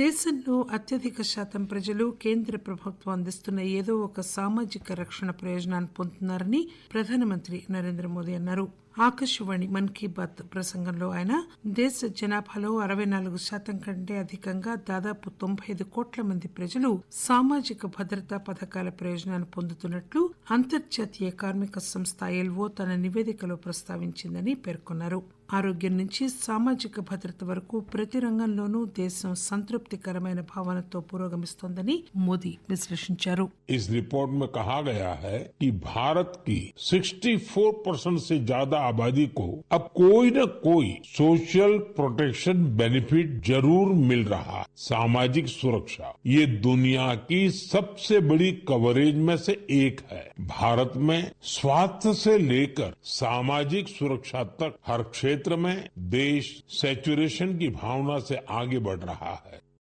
దేశంలో అత్యధిక శాతం ప్రజలు కేంద్ర ప్రభుత్వం అందిస్తున్న ఏదో ఒక సామాజిక రక్షణ ప్రయోజనాన్ని పొందుతున్నారని ప్రధానమంత్రి నరేంద్ర మోదీ అన్నారు. ఆకాశవాణి మన్ కీ బాత్ ప్రసంగంలో ఆయన దేశ జనాభాలో అరవై నాలుగు శాతం కంటే అధికంగా దాదాపు తొంభై ఐదు కోట్ల మంది ప్రజలు సామాజిక భద్రతా పథకాల ప్రయోజనాన్ని పొందుతున్నట్లు అంతర్జాతీయ కార్మిక సంస్థ ఎల్వో తన నివేదికలో ప్రస్తావించిందని పేర్కొన్నారు ఆరోగ్యం నుంచి సామాజిక భద్రత వరకు ప్రతి రంగంలోనూ దేశం సంతృప్తికరమైన భావనతో పురోగమిస్తోందని మోదీ విశ్లేషించారు इस रिपोर्ट में कहा गया है कि भारत की 64 परसेंट से ज्यादा आबादी को अब कोई न कोई सोशल प्रोटेक्शन बेनिफिट ज़रूर मिल रहा सामाजिक सुरक्षा, ये दुनिया की सबसे बड़ी कवरेज में से एक है। भारत में स्वास्थ्य से लेकर सामाजिक सुरक्षा तक हर क्षेत्र में देश सेचुरेशन की भावना से आगे बढ़ रहा है।